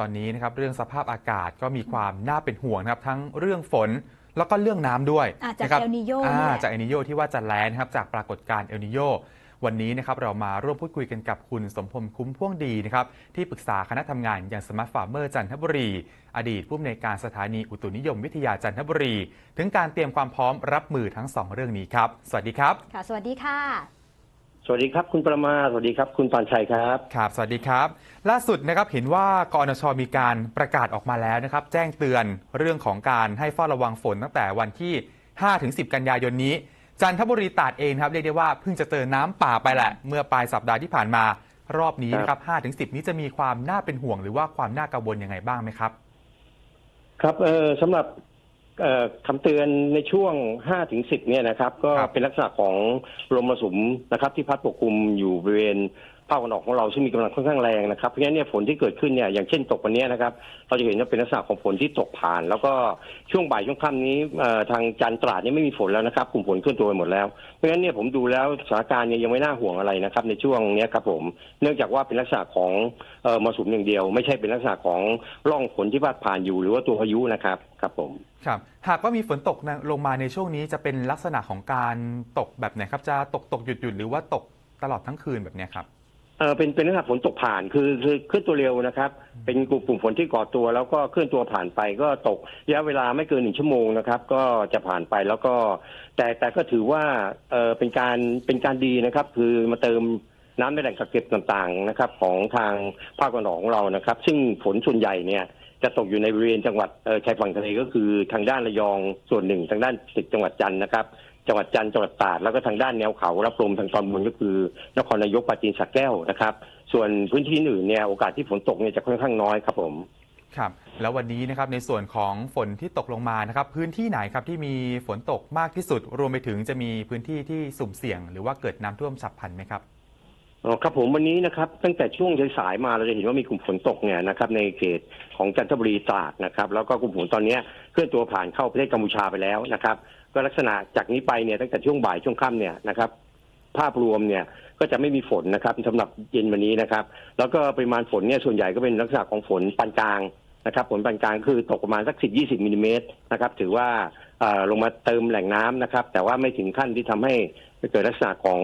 ตอนนี้นะครับเรื่องสภาพอากาศก็มีความน่าเป็นห่วงนะครับทั้งเรื่องฝนแล้วก็เรื่องน้ำด้วยอ่าจากะครับเอลนิโยอ่านี่แหละจากเอลนิโยที่ว่าจะแล้งนะครับจากปรากฏการณ์เอลนิโยวันนี้นะครับเรามาร่วมพูดคุยกันกับคุณสมพงษ์คุ้มพ่วงดีนะครับที่ปรึกษาคณะทำงานอย่างสมาร์ทฟาร์เมอร์จันทบุรี อดีตผู้อำนวยการสถานีอุตุนิยมวิทยาจันทบุรี ถึงการเตรียมความพร้อมรับมือทั้งสองเรื่องนี้ครับ สวัสดีครับ ค่ะ สวัสดีค่ะ สวัสดีครับคุณประมาสวัสดีครับ คุณปานชัยครับครับ สวัสดีครับ ล่าสุดนะครับเห็นว่ากอนชมีการประกาศออกมาแล้วนะครับ แจ้งเตือนเรื่องของการให้เฝ้าระวังฝนตั้งแต่วันที่ 5-10 กันยายนนี้ จันทบุรีตราดเองครับเรียกได้ว่าเพิ่งจะเจอน้ำป่าไปแหละ เมื่อปลายสัปดาห์ที่ผ่านมารอบนี้นะครับ5-10 นี้จะมีความน่าเป็นห่วงหรือว่าความน่ากังวลยังไงบ้างไหมครับ ครับเออสำหรับเอ่อ คำเตือนในช่วง 5 ถึง 10 เนี่ยนะครับ ก็ครับเป็นลักษณะของลมมรสุมนะครับ ที่พัดปกคลุมอยู่บริเวณ ภาคตะวันออกของเราซึ่งมีกำลังค่อนข้างแรงนะครับเพราะฉะนั้นเนี่ยฝนที่เกิดขึ้นเนี่ยอย่างเช่นตกวันนี้นะครับเราจะเห็นว่าเป็นลักษณะของฝนที่ตกผ่าน แล้วก็ช่วงบ่ายช่วงค่ำนี้ทางจันตราดเนี่ยไม่มีฝนแล้วนะครับกลุ่มฝนเคลื่อนตัวไปหมดแล้วเพราะฉะนั้นเนี่ยผมดูแล้วสถานการณ์เนี่ยยังไม่น่าห่วงอะไรนะครับในช่วงนี้ครับผมเนื่องจากว่าเป็นลักษณะของออมรสุมอย่างเดียว ไม่ใช่เป็นลักษณะของร่องฝนที่พาดผ่านอยู่หรือว่าตัวพายุนะครับครับผมครับหากว่ามีฝนตกลงมาในช่วงนี้จะเป็นลักษณะของการตกแบบไหนครับจะตกตกหยุดหยุดหรือว่าตกตลอดทั้งคืนแบบนี้ครับ เออเป็นเป็นลักษณะฝนตกผ่านคือคือเคลื่อนตัวเร็วนะครับ เป็นกลุ่มกลุ่มฝนที่ก่อตัว แล้วก็เคลื่อนตัวผ่านไปก็ตกระยะเวลาไม่เกินหนึ่งชั่วโมงนะครับ ก็จะผ่านไปแล้วก็ แต่แต่ก็ถือว่าเออเป็นการเป็นการดีนะครับ คือมาเติมน้ำในแหล่งกักเก็บต่างๆนะครับ ของทางภาคตะวันออกของเรานะครับ ซึ่งฝนส่วนใหญ่เนี่ยจะตกอยู่ในบริเวณจังหวัดเอ่อชายฝั่งทะเลก็คือทางด้านระยองส่วนหนึ่งทางด้านติดจังหวัดจันทร์นะครับ จังหวัดจันทร์จังหวัดตราดแล้วก็ทางด้านแนวเขารับลมทางตอนบนก็คือ นครนายกปราจีนสระแก้วนะครับ ส่วนพื้นที่อื่นเนี่ยโอกาสที่ฝนตกเนี่ยจะค่อนข้างน้อยครับผมครับแล้ววันนี้นะครับในส่วนของฝนที่ตกลงมานะครับ พื้นที่ไหนครับที่มีฝนตกมากที่สุด รวมไปถึงจะมีพื้นที่ที่สุ่มเสี่ยง หรือว่าเกิดน้ำท่วมฉับพลันไหมครับอ๋อครับผมวันนี้นะครับตั้งแต่ช่วงสายๆมาเราจะเห็นว่ามีกลุ่มฝนตกเนี่ยนะครับในเขตของจันทบุรีตราดนะครับ แล้วก็กลุ่มฝนตอนเนี้ยเคลื่อนตัวผ่านเข้าประเทศกัมพูชาไปแล้วนะครับ ก็ลักษณะจากนี้ไปเนี่ยตั้งแต่ช่วงบ่ายช่วงค่ำเนี่ยนะครับภาพรวมเนี่ยก็จะไม่มีฝนนะครับสำหรับเย็นวันนี้นะครับ แล้วก็ปริมาณฝนเนี่ยส่วนใหญ่ก็เป็นลักษณะของฝนปานกลางนะครับฝนปานกลางคือตกประมาณสัก 10-20มิลลิเมตรนะครับถือว่าเอ่อลงมาเติมแหล่งน้ำนะครับ แต่ว่าไม่ถึงขั้นที่ทำให้เกิดลักษณะของ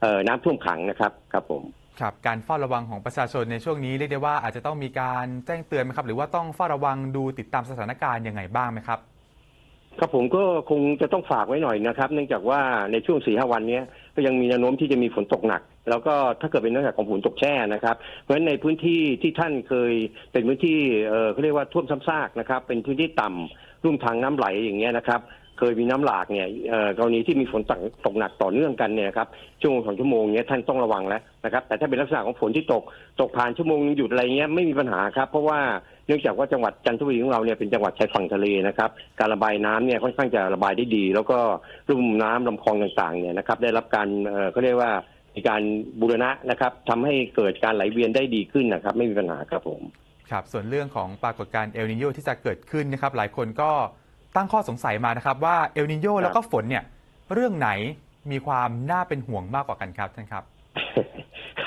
เอ่อน้ำท่วมขังนะครับครับผม ครับการเฝ้าระวังของประชาชนในช่วงนี้เรียกได้ว่าอาจจะต้องมีการแจ้งเตือนไหมครับ หรือว่าต้องเฝ้าระวังดูติดตามสถานการณ์ยังไงบ้างไหมครับ ครับผมก็คงจะต้องฝากไว้หน่อยนะครับ เนื่องจากว่าในช่วงสี่ห้าวันนี้ก็ยังมีแนวโน้มที่จะมีฝนตกหนัก แล้วก็ถ้าเกิดเป็นลักษณะของฝนตกแช่นะครับ เพราะฉะนั้นในพื้นที่ที่ท่านเคยเป็นพื้นที่เออเขาเรียกว่าท่วมซ้ำซากนะครับ เป็นพื้นที่ต่ำรุ่มทางน้ำไหลอย่างเงี้ยนะครับ เคยมีน้ำหลากเนี่ยเอ่อกรณีที่มีฝนตกหนักต่อเนื่องกันเนี่ยครับชั่วโมงสองชั่วโมงเนี้ยท่านต้องระวังแล้วนะครับแต่ถ้าเป็นลักษณะของฝนที่ตกตกผ่านชั่วโมงหยุดอะไรเงี้ยไม่มีปัญหาครับ เพราะว่าเนื่องจากว่าจังหวัดจันทบุรีของเราเนี่ยเป็นจังหวัดชายฝั่งทะเลนะครับการระบายน้ำเนี่ยค่อนข้างจะระบายได้ดี แล้วก็รุ่มน้ำลำคลองต่างๆเนี่ยนะครับได้รับการเอ่อเขาเรียกว่ามีการบูรณะนะครับทำให้เกิดการไหลเวียนได้ดีขึ้นนะครับไม่มีปัญหาครับผมครับส่วนเรื่องของปรากฏการณ์เอลนิโยที่จะเกิดขึ้นนะครับหลายคนก็ ตั้งข้อสงสัยมานะครับว่าเอลนิโยแล้วก็ฝนเนี่ยเรื่องไหนมีความน่าเป็นห่วงมากกว่ากันครับท่านครับ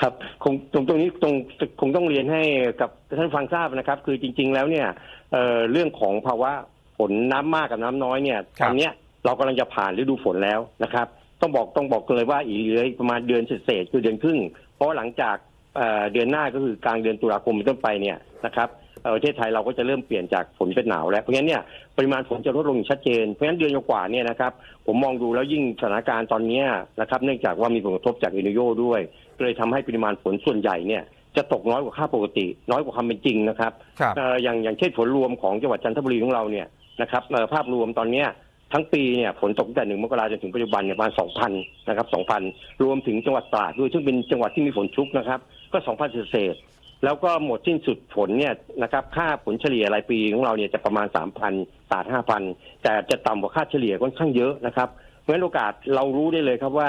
ครับคงตรงตรงนี้ตรงคงต้องเรียนให้กับท่านฟังทราบนะครับ คือจริง ๆ แล้วเนี่ยเอ่อเรื่องของภาวะฝนน้ำมากกับน้ำน้อยเนี่ยครัตบอนเนี้ยเรากำลังจะผ่านฤดูฝนแล้วนะครับ ต้องบอกต้องบอกเลยว่าอีกเหลืออีกประมาณเดือนเศษๆคือเดือนครึ่ง เพราะว่าหลังจากเอ่อเดือนหน้าก็คือกลางเดือนตุลาคมเป็นต้นไปเนี่ยนะครับเอ่อ ประเทศไทยเราก็จะเริ่มเปลี่ยนจากฝนเป็นหนาวแล้ว เพราะงั้นเนี่ยปริมาณฝนจะลดลงอย่างชัดเจน เพราะฉะนั้นเดือนกว่าๆเนี่ยนะครับผมมองดูแล้วยิ่งสถานการณ์ตอนเนี้ยนะครับเนื่องจากว่ามีผลกระทบจากเอลนิโยด้วยก็เลยทำให้ปริมาณฝนส่วนใหญ่เนี่ยจะตกน้อยกว่าค่าปกติ น้อยกว่าความเป็นจริงนะครับครับเอ่ออย่างอย่างเช่นฝนรวมของจังหวัดจันทบุรีของเราเนี่ยนะครับเอ่อภาพรวมตอนเนี้ยทั้งปีเนี่ยฝนตกตั้งแต่หนึ่งมกราจนถึงปัจจุบันเนี่ยประมาณสองพันนะครับสองพันรวมถึงจังหวัดตราดด้วยซึ่งเป็นจังหวัดที่มีฝนชุกนะครับ ก็สองพันเศษๆ แล้วก็หมดสิ้นสุดฝนเนี่ยนะครับค่าฝนเฉลี่ยรายปีของเราเนี่ยจะประมาณสามพันตาห้าพันแต่จะต่ำกว่าค่าเฉลี่ยค่อนข้างเยอะนะครับเพราะฉะนั้นโอกาสเรารู้ได้เลยครับว่า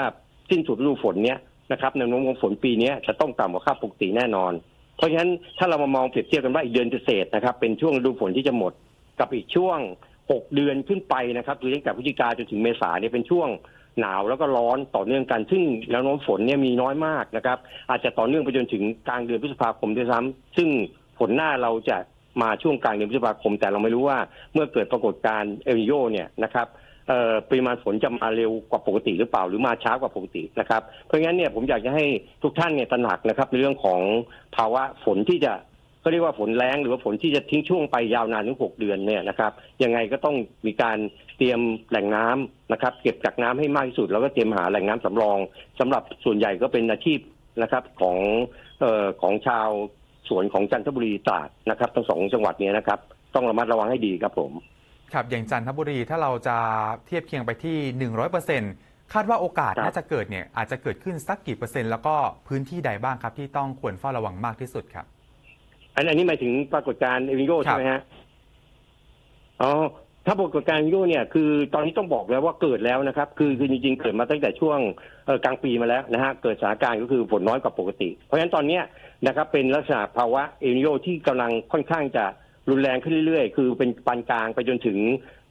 สิ้นสุดฤดูฝนเนี่ยนะครับแนวโน้มของฝนปีนี้จะต้องต่ำกว่าค่าปกติแน่นอน เพราะฉะนั้นถ้าเรามามองเปรียบเทียบกันว่าอีกเดือนเศษนะครับเป็นช่วงฤดูฝนที่จะหมดกับอีกช่วง 6 เดือนขึ้นไปนะครับคือตั้งแต่พฤศจิกาจนถึงเมษาเนี่ยเป็นช่วง หนาวแล้วก็ร้อนต่อเนื่องกันซึ่งแนวโน้มฝนเนี่ยมีน้อยมากนะครับ อาจจะต่อเนื่องไปจนถึงกลางเดือนพฤษภาคมด้วยซ้ำซึ่งฝนหน้าเราจะมาช่วงกลางเดือนพฤษภาคม แต่เราไม่รู้ว่าเมื่อเกิดปรากฏการณ์เอลนิโยเนี่ยนะครับปริมาณฝนจะมาเร็วกว่าปกติหรือเปล่าหรือมาช้ากว่าปกตินะครับ เพราะงั้นเนี่ยผมอยากจะให้ทุกท่านเนี่ยตระหนักนะครับในเรื่องของภาวะฝนที่จะก็เรียกว่าฝนแรงหรือว่าฝนที่จะทิ้งช่วงไปยาวนานถึงหกเดือนเนี่ยนะครับยังไงก็ต้องมีการ เตรียมแหล่งน้ำนะครับ เก็บกักน้ำให้มากที่สุด แล้วก็เตรียมหาแหล่งน้ำสำรองสำหรับส่วนใหญ่ก็เป็นอาชีพนะครับของเอ่อของชาวสวนของจันทบุรีตราดนะครับทั้งสองจังหวัดเนี้นะครับ ต้องระมัดระวังให้ดีครับผมครับอย่างจันทบุรีถ้าเราจะเทียบเคียงไปที่ 100%คาดว่าโอกาสครับน่าจะเกิดเนี่ยอาจจะเกิดขึ้นสักกี่เปอร์เซ็นต์แล้วก็พื้นที่ใดบ้างครับ ที่ต้องควรเฝ้าระวังมากที่สุดครับ อันอันนี้หมายถึงปรากฏการณ์เอลนิโยครับใช่ไหมฮะอ๋อ ถ้าปรากฏการณ์เอลนิโยเนี่ยคือตอนนี้ต้องบอกแล้วว่าเกิดแล้วนะครับ คือคือจริงๆเกิดมาตั้งแต่ช่วงกลางปีมาแล้วนะฮะเกิดสถานการณ์ก็คือฝนน้อยกว่าปกติ เพราะฉะนั้นตอนนี้นะครับเป็นลักษณะภาวะเอลนิโยที่กำลังค่อนข้างจะรุนแรงขึ้นเรื่อยๆ คือเป็นปานกลางไปจนถึง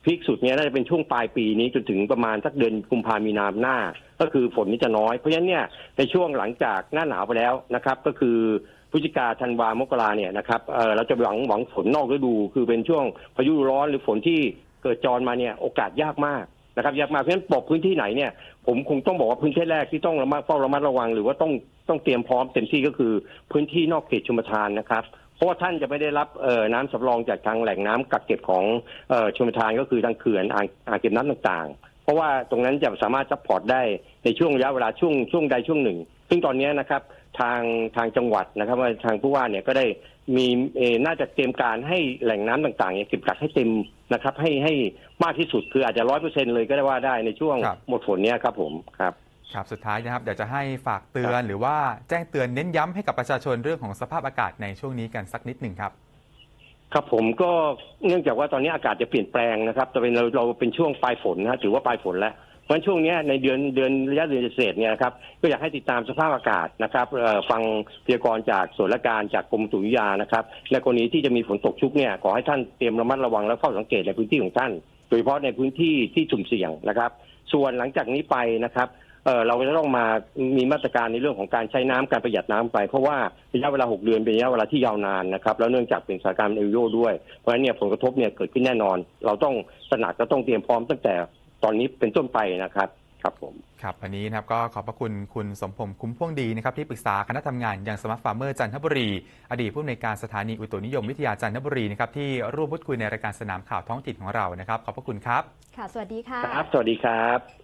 พีคสุดเนี่ยน่าจะเป็นช่วงปลายปีนี้จนถึงประมาณสักเดือนกุมภามีนาหน้า ก็คือฝนนี่จะน้อยเพราะฉะนั้นเนี่ยในช่วงหลังจากหน้าหนาวไปแล้วนะครับก็คือพฤศจิกาธันวามกราเนี่ยนะครับเเราจะหวังหวังฝนนอกฤดู คือเป็นช่วงพายุร้อนหรือฝนที่ เกิดจรมาเนี่ยโอกาสยากมากนะครับยากมากเพราะฉะนั้นบอกพื้นที่ไหนเนี่ยผมคงต้องบอกว่าพื้นที่แรกที่ต้องระมัดเฝ้าระมัดระวัง หรือว่าต้องต้องเตรียมพร้อมเต็มที่ก็คือพื้นที่นอกเขตชุมทานนะครับเพราะว่าท่านจะไม่ได้รับน้ำสำรองจากทางแหล่งน้ำกักเก็บของเอ่อชมทานก็คือทางเขื่อนอ่างอ่างเก็บน้ำต่างๆ เพราะว่าตรงนั้นจะสามารถซัพพอร์ตได้ในช่วงระยะเวลาช่วงช่วงใดช่วงหนึ่ง ซึ่งตอนนี้นะครับทางทางจังหวัดนะครับว่าทางผู้ว่าเนี่ยก็ได้มีเอ่อน่าจะเตรียมการให้แหล่งน้ำต่างๆเนี่ยเก็บกักให้เต็มนะครับ ให้ให้มากที่สุดคืออาจจะร้อยเปอร์เซ็นเลยก็ได้ว่าได้ในช่วงครับหมดฝนเนี่ยครับผมครับครับสุดท้ายนะครับเดี๋ยวจะให้ฝากเตือนหรือว่าแจ้งเตือนเน้นย้ำให้กับประชาชนเรื่องของสภาพอากาศในช่วงนี้กันสักนิดหนึ่งครับ ครับผมก็เนื่องจากว่าตอนนี้อากาศจะเปลี่ยนแปลงนะครับแต่เป็นเราเราเป็นช่วงปลายฝนนะฮะถือว่าปลายฝนแล้ว เพราะฉะนั้นช่วงนี้ในเดือนเดือนระยะเดือนเศษเนี่ยนะครับก็อยากให้ติดตามสภาพอากาศนะครับฟังพยากรณ์จากส่วนราชการจากกรมอุตุนิยานะครับในกรณีที่จะมีฝนตกชุกเนี่ยขอให้ท่านเตรียมระมัดระวังและเฝ้าสังเกตในพื้นที่ของท่าน โดยเฉพาะในพื้นที่ที่สุ่มเสี่ยงนะครับ ส่วนหลังจากนี้ไปนะครับเราจะต้องมามีมาตรการในเรื่องของการใช้น้ำการประหยัดน้ำไป เพราะว่าระยะเวลา 6 เดือนเป็นระยะเวลาที่ยาวนานนะครับแล้วเนื่องจากเป็นสถานการณ์เอลโยด้วยเพราะฉะนั้นเนี่ยผลกระทบเนี่ยเกิดขึ้นแน่นอน เราต้องตระหนักก็ต้องเตรียมพร้อมตั้งแต่ ตอนนี้เป็นต้นไปนะครับครับผมครับวันนี้นะครับก็ขอบพระคุณคุณสมพงษ์คุ้มพ่วงดีนะครับที่ปรึกษาคณะทำงานอย่างสมาร์ทฟาร์มเมอร์จันทบุรี อดีตผู้อำนวยการสถานีอุตุนิยมวิทยาจันทบุรีนะครับที่ร่วมพูดคุยในรายการสนามข่าวท้องถิ่นของเรานะครับ ขอบพระคุณครับ ค่ะ สวัสดีค่ะ ครับ สวัสดีครับ